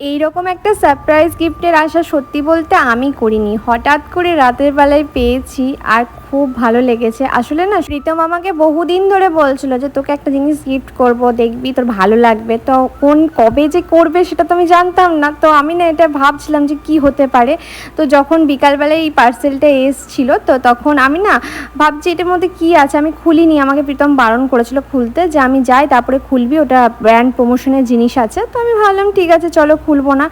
এইরকম একটা সারপ্রাইজ গিফটের আশা সত্যি বলতে আমি করিনি। হঠাৎ করে রাতের বেলায় পেয়েছি আর খুব ভালো লেগেছে। আসলে না, প্রীতম আমাকে বহুদিন ধরে বলছিল যে, তোকে একটা জিনিস গিফট করব, দেখবি তোর ভালো লাগবে। তো কোন, কবে যে করবে সেটা তো আমি জানতাম না। তো আমি না এটা ভাবছিলাম যে কি হতে পারে। তো যখন বিকালবেলায় এই পার্সেলটা এসছিল, তো তখন আমি না ভাবছি এটার মধ্যে কি আছে? আমি খুলিনি। আমাকে প্রীতম বারণ করেছিল খুলতে যে, আমি যাই, তারপরে খুলবি, ওটা ব্র্যান্ড প্রমোশনের জিনিস আছে। তো আমি ভাবলাম, ঠিক আছে, চলো খুলবো না।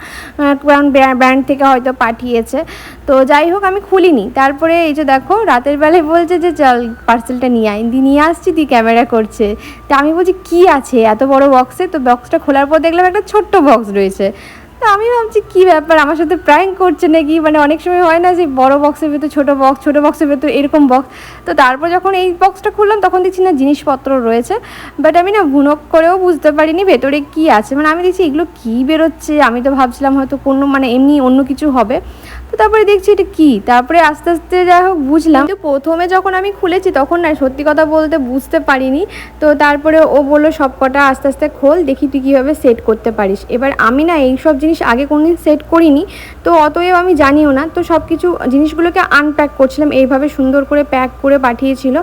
কারণ ব্র্যান্ড থেকে হয়তো পাঠিয়েছে। তো যাই হোক, আমি খুলিনি। তারপরে এই যে দেখো, রাতের বেলায় বলছে যে, চল পার্সেলটা নিয়ে আয়। দি, নিয়ে আসছি, দি ক্যামেরা করছে। তা আমি বলছি, কি আছে? এত বড় বক্সে তো বক্সটা খোলার পর দেখলাম একটা ছোট্ট বক্স রয়েছে। তো আমি ভাবছি, কি ব্যাপার? আমার সাথে প্র্যাঙ্ক করছে নাকি? মানে অনেক সময় হয় না যে, বড় বক্সের ভেতর ছোট বক্স ছোট বক্সের ভেতর এরকম বক্স তো তারপর যখন এই বক্সটা খুললাম, তখন দেখছি না জিনিসপত্র রয়েছে। বাট আমি না ভুনক করেও বুঝতে পারিনি ভেতরে কি আছে। মানে আমি দেখছি, এগুলো কি বেরোচ্ছে? আমি তো ভাবছিলাম হয়তো কোনো মানে এমনি অন্য কিছু হবে। তো তারপরে দেখছি এটা কি? তারপরে আস্তে আস্তে যাই হোক বুঝলাম। কিন্তু প্রথমে যখন আমি খুলেছি তখন না সত্যি কথা বলতে বুঝতে পারিনি। তো তারপরে ও বলল সব কটা আস্তে আস্তে খোল, দেখি তুই কীভাবে সেট করতে পারিস। এবার আমি না এই সব জিনিস আগে কোনোদিন সেট করিনি। তো অতএব আমি জানিও না। তো সব কিছু জিনিসগুলোকে আনপ্যাক করছিলাম। এইভাবে সুন্দর করে প্যাক করে পাঠিয়েছিল।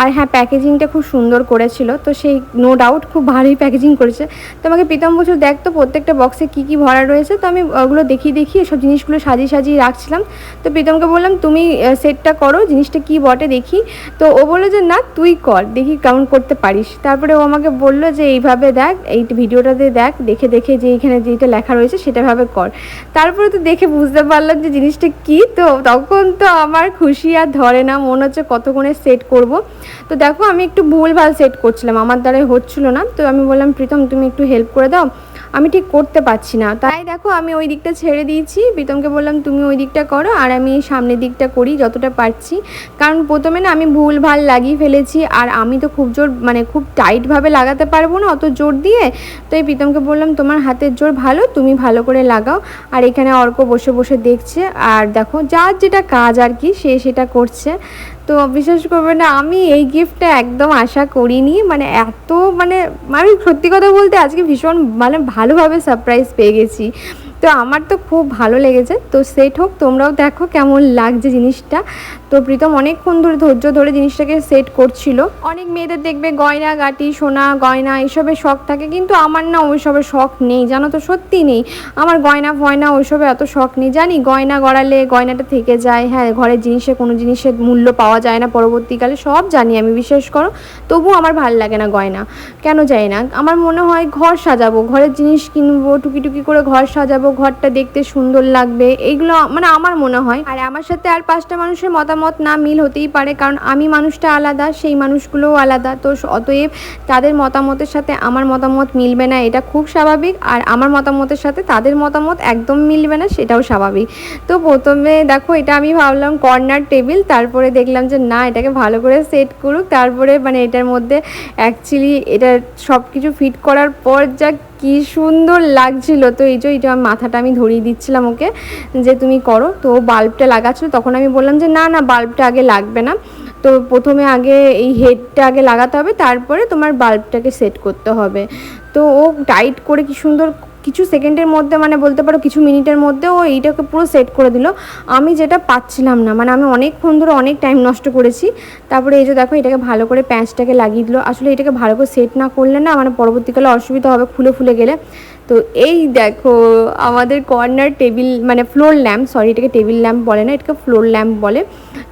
আর হ্যাঁ প্যাকেজিংটা খুব সুন্দর করেছিল। তো সেই নো ডাউট খুব ভালোই প্যাকেজিং করেছে। তো আমাকে প্রীতম বছর দেখ তো প্রত্যেকটা বক্সে কী কী ভরা রয়েছে। তো আমি ওগুলো দেখিয়ে দেখিয়ে সব জিনিসগুলো সাজিয়ে সাজিয়ে রাখছিলাম তো প্রীতমকে বললাম, তুমি সেটটা করো, জিনিসটা কি বটে দেখি। তো ও বলল যে, না, তুই কর, দেখি কেমন করতে পারিস। তারপরে ও আমাকে বলল যে, এইভাবে দেখ, এই ভিডিওটাতে দেখ, দেখে দেখে যে এখানে যেটা লেখা রয়েছে সেটাভাবে কর। তারপরে তো দেখে বুঝতে পারলাম যে, জিনিসটা কি। তো তখন তো আমার খুশি আর ধরে না, মনে হচ্ছে কতক্ষণে সেট করব। তো দেখো, আমি একটু ভুলভাল সেট করছিলাম, আমার দ্বারাই হচ্ছিল না। তো আমি বললাম, প্রীতম, তুমি একটু হেল্প করে দাও। আমি ঠিক করতে পারছি না। তাই দেখো আমি ওই দিকটা ছেড়ে দিয়েছি। প্রীতমকে বললাম, তুমি ওই দিকটা করো আর আমি সামনের দিকটা করি যতটা পারছি। কারণ প্রথমে না আমি ভুল ভালো লাগিয়ে ফেলেছি আর আমি তো খুব জোর মানে খুব টাইটভাবে লাগাতে পারব না অত জোর দিয়ে। তো এই প্রীতমকে বললাম, তোমার হাতের জোর ভালো, তুমি ভালো করে লাগাও। আর এখানে অর্ক বসে বসে দেখছে। আর দেখো, যার যেটা কাজ আর কি, সে সেটা করছে। তো বিশ্বাস করবে না, আমি এই গিফটটা একদম আশা করিনি। মানে এত মানে আমি সত্যি কথা বলতে আজকে ভীষণ মানে ভালোভাবে সারপ্রাইজ পেয়ে গেছি। তো আমার তো খুব ভালো লেগেছে। তো সেট হোক, তোমরাও দেখো কেমন লাগছে জিনিসটা। তো প্রীতম অনেকক্ষণ ধরে, ধৈর্য ধরে জিনিসটাকে সেট করছিল। অনেক মেয়েদের দেখবে গয়না, গাটি, সোনা, গয়না এসবের শখ থাকে, কিন্তু আমার না ওইসবের শখ নেই। জানো তো, সত্যি নেই। আমার গয়না, ফয়না ওইসবে এত শখ নেই। জানি গয়না গড়ালে গয়নাটা থেকে যায়। হ্যাঁ ঘরের জিনিসে কোনো জিনিসের মূল্য পাওয়া যায় না পরবর্তীকালে, সব জানি আমি বিশ্বাস করো। তবুও আমার ভালো লাগে না গয়না। কেন যায় না। আমার মনে হয় ঘর সাজাবো, ঘরের জিনিস কিনবো টুকি টুকি করে ঘর সাজাবো ঘরটা দেখতে সুন্দর লাগবে এইগুলো মানে আমার মনে হয়। আর আমার সাথে আর পাঁচটা মানুষের মতামত না মিল হতেই পারে, কারণ আমি মানুষটা আলাদা, সেই মানুষগুলোও আলাদা। তো অতএব তাদের মতামতের সাথে আমার মতামত মিলবে না, এটা খুব স্বাভাবিক। আর আমার মতামতের সাথে তাদের মতামত একদম মিলবে না, সেটাও স্বাভাবিক। তো প্রথমে দেখো, এটা আমি ভাবলাম কর্নার টেবিল, তারপরে দেখলাম যে না, এটাকে ভালো করে সেট করুক। তারপরে মানে এটার মধ্যে অ্যাকচুয়ালি এটা সব কিছু ফিট করার পর যা কি সুন্দর লাগছিল। তো এই যে এইটা মাথাটা আমি ধরিয়ে দিচ্ছিলাম ওকে, যে তুমি করো। তো বাল্বটা লাগাচ্ছিল, তখন আমি বললাম যে, না না, বাল্বটা আগে লাগবে না। তো প্রথমে আগে এই হেডটা আগে লাগাতে হবে, তারপরে তোমার বাল্বটাকে সেট করতে হবে। তো ও টাইট করে কি সুন্দর কিছু সেকেন্ডের মধ্যে মানে বলতে পারো কিছু মিনিটের মধ্যে ও এইটাকে পুরো সেট করে দিল। আমি যেটা পাচ্ছিলাম না মানে আমি অনেকক্ষণ ধরে অনেক টাইম নষ্ট করেছি। তারপরে এই যে দেখো, এটাকে ভালো করে প্যাঁচটাকে লাগিয়ে দিল। আসলে এটাকে ভালো করে সেট না করলে না মানে পরবর্তীকালে অসুবিধা হবে ফুলে ফুলে গেলে। তো এই দেখো, আমাদের কর্নার টেবিল মানে ফ্লোর ল্যাম্প সরি এটাকে টেবিল ল্যাম্প বলে না, এটাকে ফ্লোর ল্যাম্প বলে।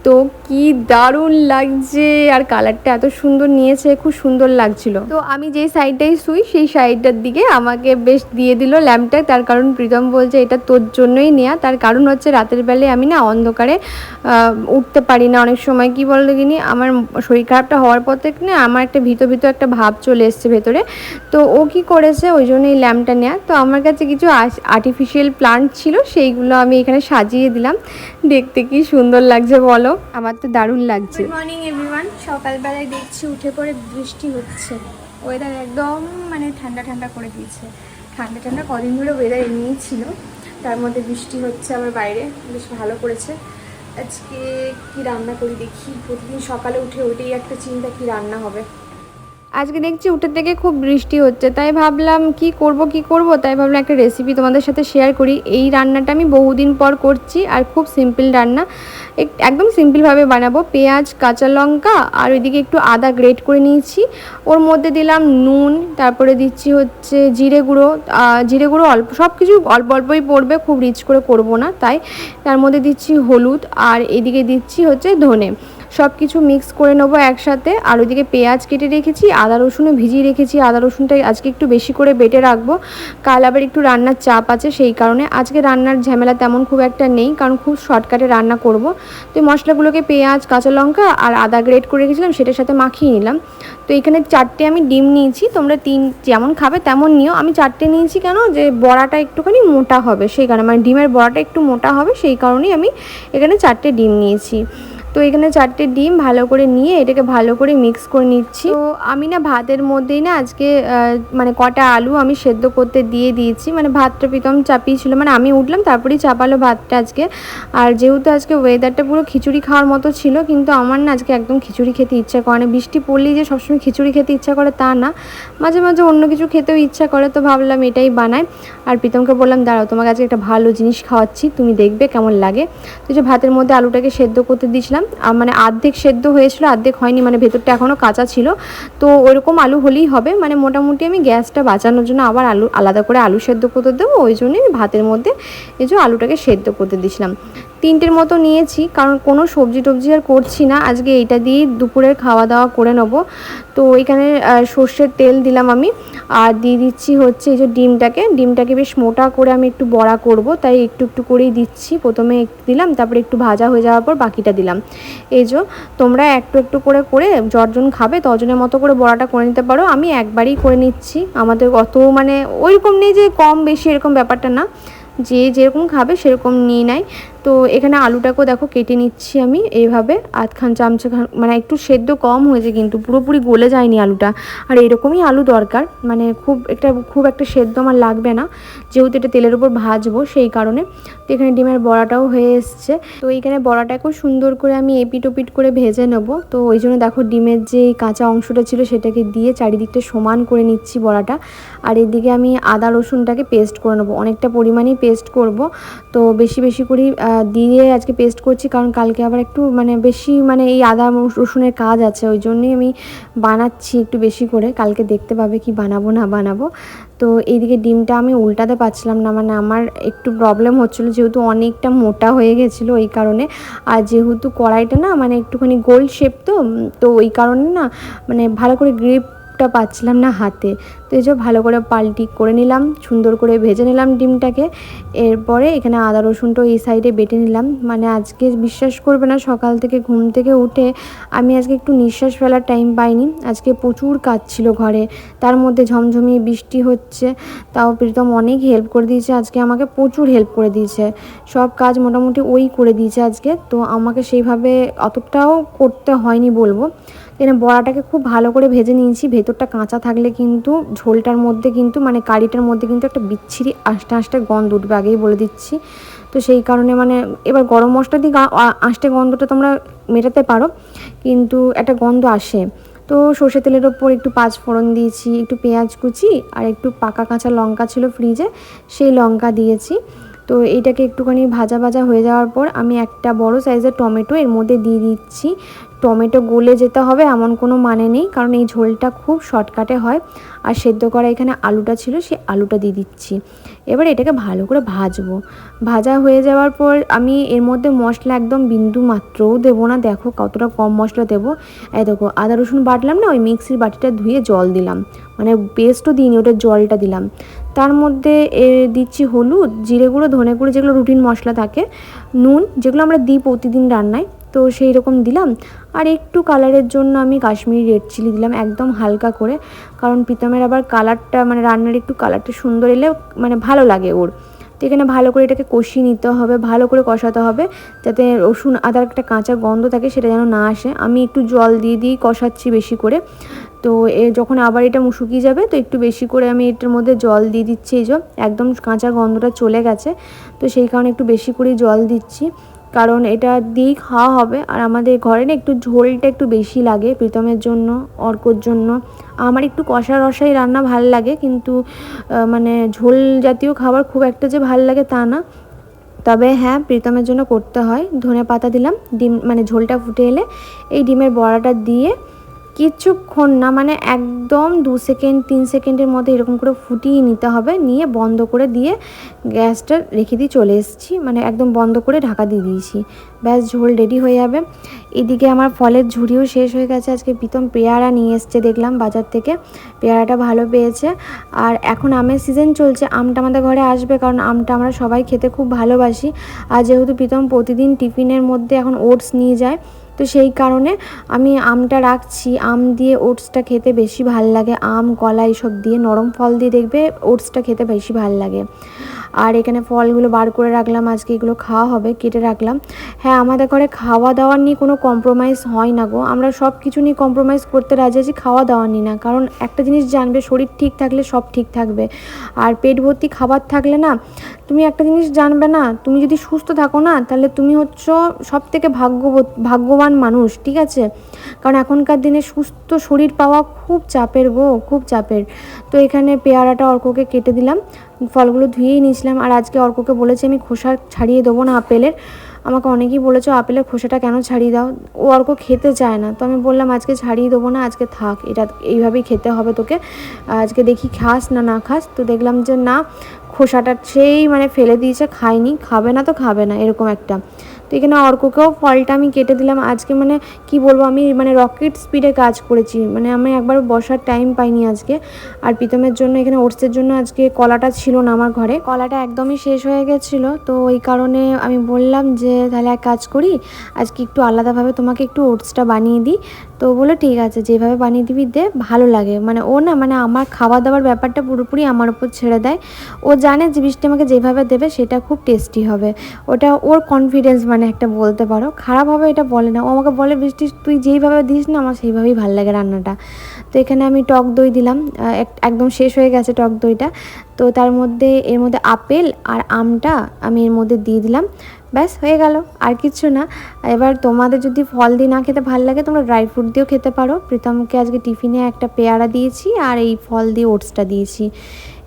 তো কি দারুণ লাগছে, আর কালারটা এত সুন্দর নিয়েছে, খুব সুন্দর লাগছিল। তো আমি যে সাইডটাই শুই, সেই সাইডটার দিকে আমাকে বেশ দিয়ে দিল ল্যাম্পটা তার কারণ প্রীতম বলছে, এটা তোর জন্যই নেওয়া তার কারণ হচ্ছে, রাতের বেলায় আমি না অন্ধকারে উঠতে পারি না। অনেক সময় কি বলতো কিনি আমার শরীর খারাপটা হওয়ার পর থেকে না, আমার একটা ভিতর ভিতর একটা ভাব চলে এসছে ভেতরে। তো ও কি করেছে, ওই জন্য এই ল্যাম্পটা নেওয়া তো আমার কাছে কিছু আর্টিফিশিয়াল প্লান্ট ছিল, সেইগুলো আমি এখানে সাজিয়ে দিলাম। দেখতে কি সুন্দর লাগছে বলো? আমার তো দারুণ লাগছে। গুড মর্নিং এভরিওয়ান সকালবেলায় দেখছি উঠে পড়ে বৃষ্টি হচ্ছে। ওয়েদার একদম মানে ঠান্ডা ঠান্ডা করে দিয়েছে। ঠান্ডা ঠান্ডা কদিন ধরে ওয়েদার এমনিই ছিল। তার মধ্যে বৃষ্টি হচ্ছে আমার বাইরে, বেশ ভালো করেছে। আজকে কি রান্না করি দেখি। প্রতিদিন সকালে উঠে ওইটাই একটা চিন্তা, কি রান্না হবে? আজকে দেখছি উঠে থেকে খুব বৃষ্টি হচ্ছে, তাই ভাবলাম কি করব কি করব? তাই ভাবলাম একটা রেসিপি তোমাদের সাথে শেয়ার করি। এই রান্নাটা আমি বহুদিন পর করছি আর খুব সিম্পল রান্না। এক- একদম সিম্পলভাবে বানাবো। পেঁয়াজ, কাঁচা লঙ্কা আর ওইদিকে একটু আদা গ্রেট করে নিয়েছি। ওর মধ্যে দিলাম নুন, তারপরে দিচ্ছি হচ্ছে জিরে গুঁড়ো। জিরে গুঁড়ো অল্প সব কিছু অল্প অল্পই পড়বে, খুব রিচ করে করব না তাই। তার মধ্যে দিচ্ছি হলুদ আর এদিকে দিচ্ছি হচ্ছে ধনে। সব কিছু মিক্স করে নেব একসাথে। আর ওইদিকে পেঁয়াজ কেটে রেখেছি, আদা রসুনও ভিজিয়ে রেখেছি। আদা রসুনটা আজকে একটু বেশি করে বেটে রাখব। কাল আবার একটু রান্নার চাপ আছে সেই কারণে। আজকে রান্নার ঝামেলা তেমন খুব একটা নেই, কারণ খুব শর্টকাটে রান্না করব। তো মশলাগুলোকে পেঁয়াজ, কাঁচা লঙ্কা আর আদা গ্রেট করে রেখেছিলাম, সেটার সাথে মাখিয়ে নিলাম। তো এখানে চারটে আমি ডিম নিয়েছি, তোমরা তিন, যেমন খাবে তেমন নিও। আমি চারটে নিয়েছি কেন? যে বড়াটা একটুখানি মোটা হবে, সেই কারণে। মানে ডিমের বড়াটা একটু মোটা হবে, সেই কারণেই আমি এখানে চারটে ডিম নিয়েছি। তো এখানে চারটে ডিম ভালো করে নিয়ে এটাকে ভালো করে মিক্স করে নিচ্ছি। তো আমি না ভাতের মধ্যেই না আজকে মানে কটা আলু আমি সেদ্ধ করতে দিয়ে দিয়েছি। মানে ভাতটা প্রীতম চাপিয়েছিল। মানে আমি উঠলাম, তারপরেই চাপালো ভাতটা আজকে। আর যেহেতু আজকে ওয়েদারটা পুরো খিচুড়ি খাওয়ার মতো ছিল, কিন্তু আমার না আজকে একদম খিচুড়ি খেতে ইচ্ছা করে না। বৃষ্টি পড়লেই যে সবসময় খিচুড়ি খেতে ইচ্ছা করে তা না। মাঝে মাঝে অন্য কিছু খেতেও ইচ্ছা করে তো ভাবলাম এটাই বানাই। আর প্রীতমকে বললাম, দাঁড়াও, তোমাকে আজকে একটা ভালো জিনিস খাওয়াচ্ছি। তুমি দেখবে কেমন লাগে। তো যে ভাতের মধ্যে আলুটাকে সেদ্ধ করতে দিয়েছিলাম আর মানে অর্ধেক সেদ্ধ হয়েছিল অর্ধেক হয়নি মানে ভেতরটা এখনও কাঁচা ছিল। তো ওইরকম আলু হলেই হবে। মানে মোটামুটি আমি গ্যাসটা বাঁচানোর জন্য আবার আলু, আলাদা করে আলু সেদ্ধ করতে দেবো। ওই জন্যই ভাতের মধ্যে এই যে আলুটাকে সেদ্ধ করতে দিয়েছিলাম তিনটের মতো নিয়েছি, কারণ কোনো সবজি টবজি আর করছি না। আজকে এইটা দিয়েই দুপুরের খাওয়া দাওয়া করে নেব। তো এখানে সর্ষের তেল দিলাম আমি। আর দিয়ে দিচ্ছি হচ্ছে এই যে ডিমটাকে। ডিমটাকে বেশ মোটা করে আমি একটু বড়া করব, তাই একটু একটু করেই দিচ্ছি। প্রথমে দিলাম, তারপরে একটু ভাজা হয়ে যাওয়ার পর বাকিটা দিলাম। এই যে, তোমরা একটু একটু করে করে যজন খাবে তজনের মতো করে বড়াটা করে নিতে পারো। আমি একবারই করে নিচ্ছি। আমাদের অত মানে ওইরকম নেই যে কম বেশি এরকম ব্যাপারটা না। যে যেরকম খাবে সেরকম নিয়ে নেয়। তো এখানে আলুটাকেও দেখো কেটে নিচ্ছি আমি এইভাবে। আধখান চামচা মানে একটু সেদ্ধ কম হয়েছে কিন্তু, পুরোপুরি গলে যায়নি আলুটা। আর এরকমই আলু দরকার মানে খুব একটা খুব একটা সেদ্ধ আমার লাগবে না। যেহেতু এটা তেলের উপর ভাজবো সেই কারণে। তো এখানে ডিমের বড়াটাও হয়ে এসছে। তো এইখানে বড়াটাকেও সুন্দর করে আমি এপিট ওপিট করে ভেজে নেব। তো ওই জন্য দেখো ডিমের যে কাঁচা অংশটা ছিল সেটাকে দিয়ে চারিদিকটা সমান করে নিচ্ছি বড়াটা। আর এদিকে আমি আদা রসুনটাকে পেস্ট করে নেব। অনেকটা পরিমাণেই পেস্ট করব। তো বেশি বেশি করে দিয়ে আজকে পেস্ট করছি, কারণ কালকে আবার একটু মানে বেশি মানে এই আদা রসুনের কাজ আছে, ওই জন্যই আমি বানাচ্ছি একটু বেশি করে। কালকে দেখতে পাবে কি বানাবো, না বানাবো। তো এইদিকে ডিমটা আমি উল্টাতে পারছিলাম না মানে আমার একটু প্রবলেম হচ্ছিল, যেহেতু অনেকটা মোটা হয়ে গেছিল ওই কারণে। আর যেহেতু কড়াইটা না মানে একটুখানি গোল শেপ তো তো ওই কারণে না মানে ভালো করে গ্রিপটা পাচ্ছিলাম না হাতে। তো এই যে ভালো করে পাল্টি করে নিলাম, সুন্দর করে ভেজে নিলাম ডিমটাকে। এরপরে এখানে আদা রসুনটা এই সাইডে বেটে নিলাম। মানে আজকে বিশ্বাস করবে না, সকাল থেকে ঘুম থেকে উঠে আমি আজকে একটু নিঃশ্বাস ফেলার টাইম পাইনি। আজকে প্রচুর কাজ ছিল ঘরে। তার মধ্যে ঝমঝমিয়ে বৃষ্টি হচ্ছে, তাও প্রীতম অনেক হেল্প করে দিয়েছে। আজকে আমাকে প্রচুর হেল্প করে দিয়েছে। সব কাজ মোটামুটি ওই করে দিয়েছে আজকে। তো আমাকে সেইভাবে অতটাও করতে হয়নি বলব। এখানে বড়াটাকে খুব ভালো করে ভেজে নিয়েছি। ভেতরটা কাঁচা থাকলে কিন্তু ঝোলটার মধ্যে কিন্তু মানে কারিটার মধ্যে কিন্তু একটা বিচ্ছিরি আষ্টে আষ্টে গন্ধ উঠবে, আগেই বলে দিচ্ছি। তো সেই কারণে মানে এবার গরম মশলা দিয়ে গা- আ- গন্ধটা তোমরা মেটাতে পারো, কিন্তু একটা গন্ধ আসে। তো সর্ষে তেলের ওপর একটু পাঁচ ফোড়ন দিয়েছি, একটু পেঁয়াজ কুচি আর একটু পাকা কাঁচা লঙ্কা ছিল ফ্রিজে, সেই লঙ্কা দিয়েছি। তো এইটাকে একটুখানি ভাজা ভাজা হয়ে যাওয়ার পর আমি একটা বড় সাইজের টমেটো এর মধ্যে দিয়ে দিচ্ছি। টমেটো গলে যেতে হবে এমন কোনো মানে নেই কারণ এই ঝোলটা খুব শর্টকাটে হয়। আর সেদ্ধ করা এখানে আলুটা ছিল সেই আলুটা দিয়ে দিচ্ছি। এবার এটাকে ভালো করে ভাজবো। ভাজা হয়ে যাওয়ার পর আমি এর মধ্যে মশলা একদম বিন্দু মাত্রও দেবো না। দেখো কতটা কম মশলা দেবো। এই দেখো আদা রসুন বাটলাম না ওই মিক্সির বাটিটা ধুয়ে জল দিলাম। মানে পেস্টও দিইনি ওটা জলটা দিলাম। তার মধ্যে এ, দিচ্ছি হলুদ জিরে গুঁড়ো ধনে গুঁড়ো যেগুলো রুটিন মশলা থাকে নুন যেগুলো আমরা দিই প্রতিদিন রান্নায় তো সেই রকম দিলাম। আর একটু কালারের জন্য আমি কাশ্মীরি রেড চিলি দিলাম, একদম হালকা করে। কারণ প্রীতমের আবার কালারটা মানে রান্নার একটু কালারটা সুন্দর এলে মানে ভালো লাগে ওর। তো এখানে ভালো করে এটাকে কষিয়ে নিতে হবে, ভালো করে কষাতে হবে, যাতে রসুন, আদার একটা কাঁচা গন্ধ থাকে সেটা যেন না আসে। আমি একটু জল দিয়ে দিয়েই কষাচ্ছি বেশি করে। তো এ যখন আবার এটা শুকিয়ে যাবে, তো একটু বেশি করে আমি এটার মধ্যে জল দিয়ে দিচ্ছি। এই যে, একদম কাঁচা গন্ধটা চলে গেছে। তো সেই কারণে একটু বেশি করে জল দিচ্ছি। কারণ এটা দিয়েই খাওয়া হবে। আর আমাদের ঘরে না একটু ঝোলটা একটু বেশি লাগে প্রীতমের জন্য, অর্কর জন্য। আমার একটু কষা রসাই রান্না ভালো লাগে, কিন্তু মানে ঝোল জাতীয় খাবার খুব একটা যে ভালো লাগে তা না। তবে হ্যাঁ প্রীতমের জন্য করতে হয়। ধনে পাতা দিলাম, ডিম মানে ঝোলটা ফুটে এলে এই ডিমের বড়াটা দিয়ে কিছুক্ষণ না মানে একদম দু সেকেন্ড, তিন সেকেন্ডের মধ্যে এরকম করে ফুটিয়ে নিতে হবে। নিয়ে বন্ধ করে দিয়ে গ্যাসটা রেখে দিয়ে চলে এসেছি। মানে একদম বন্ধ করে ঢাকা দিয়ে দিয়েছি। ব্যাস, ঝোল রেডি হয়ে যাবে। এদিকে আমার ফলের ঝুড়িও শেষ হয়ে গেছে। আজকে প্রীতম পেয়ারা নিয়ে এসছে দেখলাম বাজার থেকে। পেয়ারাটা ভালো পেয়েছে। আর এখন আমের সিজন চলছে। আমটা আমাদের ঘরে আসবে কারণ আমটা আমরা সবাই খেতে খুব ভালোবাসি। আর যেহেতু প্রীতম প্রতিদিন টিফিনের মধ্যে এখন ওটস নিয়ে যায় তো সেই কারণে আমি আমটা রাখছি। আম দিয়ে ওটসটা খেতে বেশি ভালো লাগে। আম, কলা এইসব দিয়ে নরম ফল দিয়ে দেখবে ওটসটা খেতে বেশি ভালো লাগে। আর এখানে ফলগুলো বার করে রাখলাম, আজকে এগুলো খাওয়া হবে, কেটে রাখলাম। হ্যাঁ আমাদের ঘরে খাওয়া দাওয়া নিয়ে কোনো কম্প্রোমাইজ হয় না গো। আমরা সব কিছু নিয়ে কম্প্রোমাইজ করতে রাজি আছি, খাওয়া দাওয়া নিয়ে না। কারণ একটা জিনিস জানবে, শরীর ঠিক থাকলে সব ঠিক থাকবে। আর পেট ভর্তি খাবার থাকলে না, তুমি একটা জিনিস জানবে না, তুমি যদি সুস্থ থাকো না, তাহলে তুমি হচ্ছ সব থেকে ভাগ্য ভাগ্যবান মানুষ, ঠিক আছে? কারণ এখনকার দিনে সুস্থ শরীর পাওয়া খুব চাপের গো, খুব চাপের। তো এখানে পেয়ারাটা অর্ককে কেটে দিলাম। ফলগুলো ধুয়েই নিয়েছিলাম। আর আজকে অর্ককে বলেছি, আমি খোসা ছাড়িয়ে দেবো না আপেলের। আমাকে অনেকেই বলেছ, আপেলের খোসাটা কেন ছাড়িয়ে দাও? ও অর্ক খেতে চায় না। তো আমি বললাম, আজকে ছাড়িয়ে দেবো না, আজকে থাক, এটা এইভাবেই খেতে হবে তোকে। আজকে দেখি খাস না না খাস? তো দেখলাম যে, না, খোসাটা সেই মানে ফেলে দিয়েছে খায়নি খাবে না তো খাবে না, এরকম একটা। তো এখানে অর্ককেও ফলটা আমি কেটে দিলাম। আজকে মানে কি বলব, আমি মানে রকেট স্পিডে কাজ করেছি। মানে আমি একবার বসার টাইম পাইনি আজকে। আর প্রীতমের জন্য এখানে ওটসের জন্য আজকে কলাটা ছিল না আমার ঘরে। কলাটা একদমই শেষ হয়ে গেছিল। তো ওই কারণে আমি বললাম যে, তাহলে এক কাজ করি, আজকে একটু আলাদাভাবে তোমাকে একটু ওটসটা বানিয়ে দিই। তো বলে ঠিক আছে, যেভাবে বানিয়ে দিবি দে, ভালো লাগে। মানে ও না মানে আমার খাওয়া দাওয়ার ব্যাপারটা পুরোপুরি আমার উপর ছেড়ে দেয়। ও জানে যে বৃষ্টি আমাকে যেভাবে দেবে, সেটা খুব টেস্টি হবে। ওটা ওর কনফিডেন্স মানে একটা বলতে পারো। খারাপ হবে এটা বলে না। ও আমাকে বলে বৃষ্টি তুই যেইভাবে দিস না, আমার সেইভাবেই ভালো লাগে রান্নাটা। তো এখানে আমি টক দই দিলাম। এক- একদম শেষ হয়ে গেছে টক দইটা। তো তার মধ্যে, এর মধ্যে আপেল আর আমটা আমি এর মধ্যে দিয়ে দিলাম। ব্যাস, হয়ে গেল, আর কিছু না। এবার তোমাদের যদি ফল দিয়ে না খেতে ভালো লাগে, তোমরা ড্রাই ফ্রুট দিয়েও খেতে পারো। প্রীতমকে আজকে টিফিনে একটা পেয়ারা দিয়েছি, আর এই ফল দিয়ে ওটসটা দিয়েছি।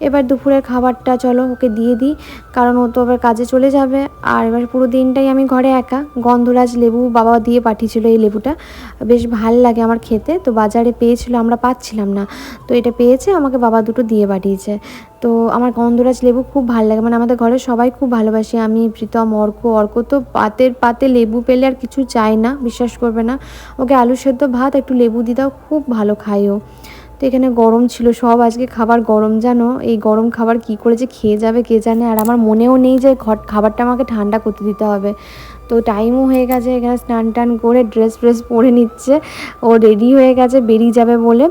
এবার দুপুরের খাবারটা চলো ওকে দিয়ে দিই, কারণ ও তো আবার কাজে চলে যাবে। আর এবার পুরো দিনটাই আমি ঘরে একা। গন্ধরাজ লেবু বাবা দিয়ে পাঠিয়েছিল এই লেবুটা। বেশ ভালো লাগে আমার খেতে। তো বাজারে পেয়েছিল, আমরা পাচ্ছিলাম না। তো এটা পেয়েছে, আমাকে বাবা দুটো দিয়ে পাঠিয়েছে। তো আমার গন্ধরাজ লেবু খুব ভালো লাগে। মানে আমাদের ঘরে সবাই খুব ভালোবাসে। আমি, প্রীতম, অর্ক অর্ক তো পাতের পাতে লেবু পেলে আর কিছু চায় না, বিশ্বাস করবে না। ওকে আলু সেদ্ধ ভাত, একটু লেবু দিয়ে দাও, খুব ভালো খায় ও। তো এখানে গরম ছিল, সব আজকে খাবার গরম জানো। এই গরম খাবার কি করে যে খেয়ে যাবে কে জানে? আর আমার মনেও নেই যে ঘর খাবারটা আমাকে ঠান্ডা করতে দিতে হবে। তো টাইমও হয়ে গেছে, এখানে স্নান টান করে ড্রেস ফ্রেস পরে নিচ্ছে। ও রেডি হয়ে গেছে, বেরিয়ে যাবে বলে।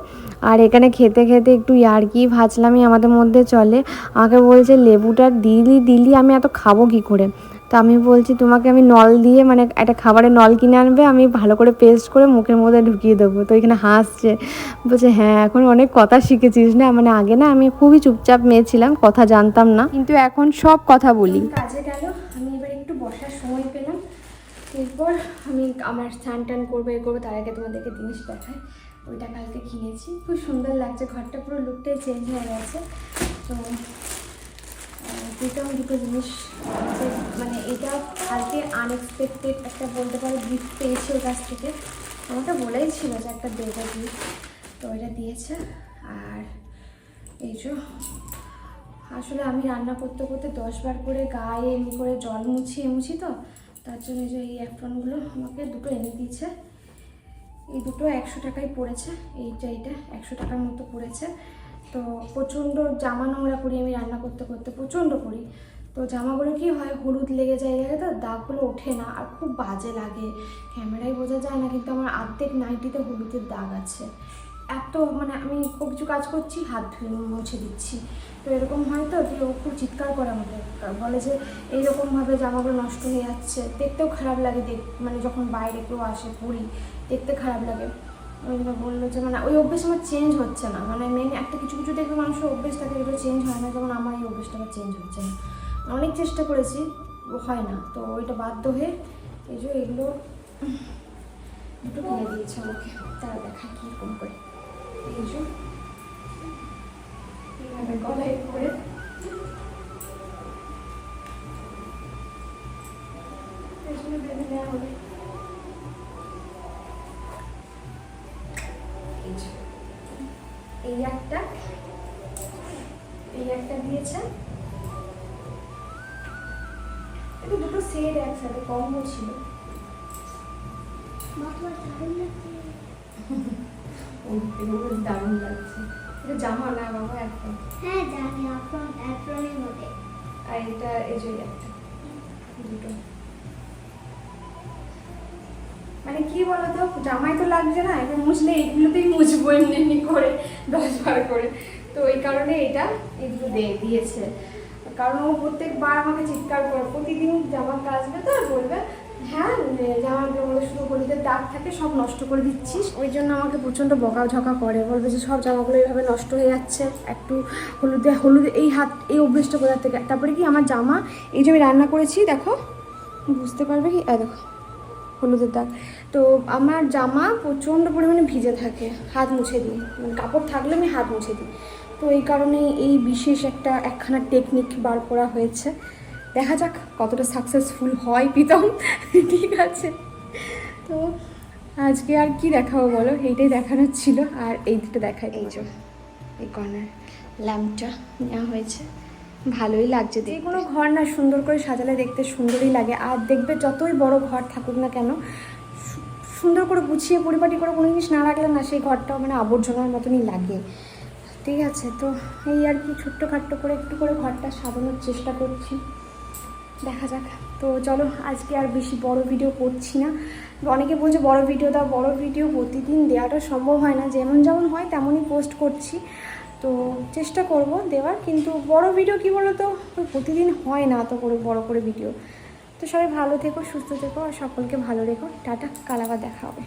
আর এখানে খেতে খেতে একটু ইয়ার্কি ভাজলামই আমাদের মধ্যে চলে। আমাকে বলছে, লেবুটা দিলি দিলি, আমি এত খাব কী করে? তো আমি বলছি, তোমাকে আমি নল দিয়ে মানে একটা খাবারের নল কিনে আনবে, আমি ভালো করে পেস্ট করে মুখের মধ্যে ঢুকিয়ে দেবো। তো এখানে হাসছে। বলছে হ্যাঁ এখন অনেক কথা শিখেছিস না? মানে আগে না আমি খুবই চুপচাপ মেয়ে ছিলাম, কথা জানতাম না। কিন্তু এখন সব কথা বলি। আমি একটু সময় পেলাম। এরপর আমি আমার স্নান টান করব, এ করব, তার আগে তোমাদেরকে জিনিস দেখাই। ওইটা কালকে কিনেছি। খুব সুন্দর লাগছে, ঘরটা পুরো লুকটাই চেঞ্জ হয়ে গেছে। তো প্রীতম দুটো জিনিস মানে এটা কালকে আনএক্সপেক্টেড একটা বলতে পারো গিফট পেয়েছি ওর কাছ থেকে। আমাকে বলেই ছিল যে একটা দেবো গিফট তো এটা দিয়েছে। আর এই যে, আসলে আমি রান্না করতে করতে দশবার করে গায়ে এমনি করে জল মুছি মুছি তো, তার জন্য যে এই অ্যাপ্রনগুলো আমাকে দুটো এনে দিয়েছে। এই দুটো একশো টাকায় পড়েছে, এইটা এইটা একশো টাকার মতো পড়েছে। তো প্রচণ্ড জামা নোংরা করি আমি রান্না করতে করতে, প্রচণ্ড করি তো জামাগুলো কি হয়, হলুদ লেগে যায় জায়গায় তো দাগগুলো ওঠে না আর খুব বাজে লাগে। ক্যামেরায় বোঝা যায় না কিন্তু আমার অর্ধেক নাইটিতে হলুদের দাগ আছে। এত মানে আমি খুব কিছু কাজ করছি, হাত ধুয়ে মুছে দিচ্ছি। তো এরকম হয় তো দিয়ে ও খুব চিৎকার করে আমাকে। বলে যে এইরকমভাবে জামাগুলো নষ্ট হয়ে যাচ্ছে। দেখতেও খারাপ লাগে দেখ মানে যখন বাইরে কেউ আসে পরি, দেখতে খারাপ লাগে। ওই বলল যে মানে ওই অভ্যেস আমার চেঞ্জ হচ্ছে না। মানে মেন একটা কিছু কিছু দেখবে মানুষের অভ্যেস থাকে এগুলো চেঞ্জ হয় না, যেমন আমার এই অভ্যেসটা চেঞ্জ হচ্ছে না। অনেক চেষ্টা করেছি, হয় না। তো ওইটা বাধ্য হয়ে এই যে এগুলো দুটো কিনে দিয়েছে আমাকে। তারা দেখা কি রকম করে। এই যে গলায় করে। বেঁধে দেওয়া হবে। কম ছিল। দারুণ লাগছে। এটা জামা না বাবা হ্যাঁ জানি অ্যাপ্রন অ্যাপ্রনের মধ্যে আর এটা এই যে একটা দুটো। মানে কি বলতো জামাই তো লাগছে না এবার মুছলে এইগুলোতেই মুছবো এমনি এমনি করে দশ বার করে। তো ওই কারণে এটা এগুলো দিয়ে দিয়েছে। কারণ ও প্রত্যেকবার আমাকে চিৎকার করে, প্রতিদিন জামা কাচবে তো আর বলবে হ্যাঁ জামার মধ্যে শুধু হলুদের দাগ থাকে, সব নষ্ট করে দিচ্ছিস। ওই জন্য আমাকে প্রচণ্ড বকাঝকা করে, বলবে যে সব জামাগুলো এইভাবে নষ্ট হয়ে যাচ্ছে, একটু হলুদে হলুদ এই হাত, এই অভ্যেসটা কোথা থেকে? তারপরে কি আমার জামা, এই যে আমি রান্না করেছি, দেখো, বুঝতে পারবে কি? দেখো, হলুদের দাগ। তো আমার জামা প্রচণ্ড পরিমাণে ভিজে থাকে, হাত মুছে দিই। মানে কাপড় থাকলে আমি হাত মুছে দিই। তো এই কারণে এই বিশেষ একটা একখানা টেকনিক বার করা হয়েছে। দেখা যাক কতটা সাকসেসফুল হয় প্রীতম। ঠিক আছে। তো আজকে আর কি দেখাবো বলো? এইটাই দেখানোর ছিল। আর এই দুটো দেখাই এই যে এই কর্নার ল্যাম্পটা নেওয়া হয়েছে। ভালোই লাগছে যে কোনো ঘর না সুন্দর করে সাজালে দেখতে সুন্দরই লাগে। আর দেখবে যতই বড় ঘর থাকুক না কেন সুন্দর করে গুছিয়ে পরিপাটি করে কোনো জিনিস না রাখলে না সেই ঘরটাও মানে আবর্জনার মতনই লাগে। ঠিক আছে, তো এই আর কি ছোট্ট খাট্ট করে একটু করে ঘরটা সাজানোর চেষ্টা করছি। দেখা যাক। তো চলো, আজকে আর বেশি বড় ভিডিও করছি না। অনেকে বলছে বড় ভিডিও দাও, বড় ভিডিও প্রতিদিন দেওয়াটা সম্ভব হয় না। যেমন যেমন হয় তেমনই পোস্ট করছি। তো চেষ্টা করব দেওয়ার, কিন্তু বড় ভিডিও কি বলো তো প্রতিদিন হয় না তো করে বড় করে ভিডিও তো সবাই ভালো থেকো, সুস্থ থেকো, আর সকলকে ভালো রেখো। টাটা, কাল আবার দেখা হবে।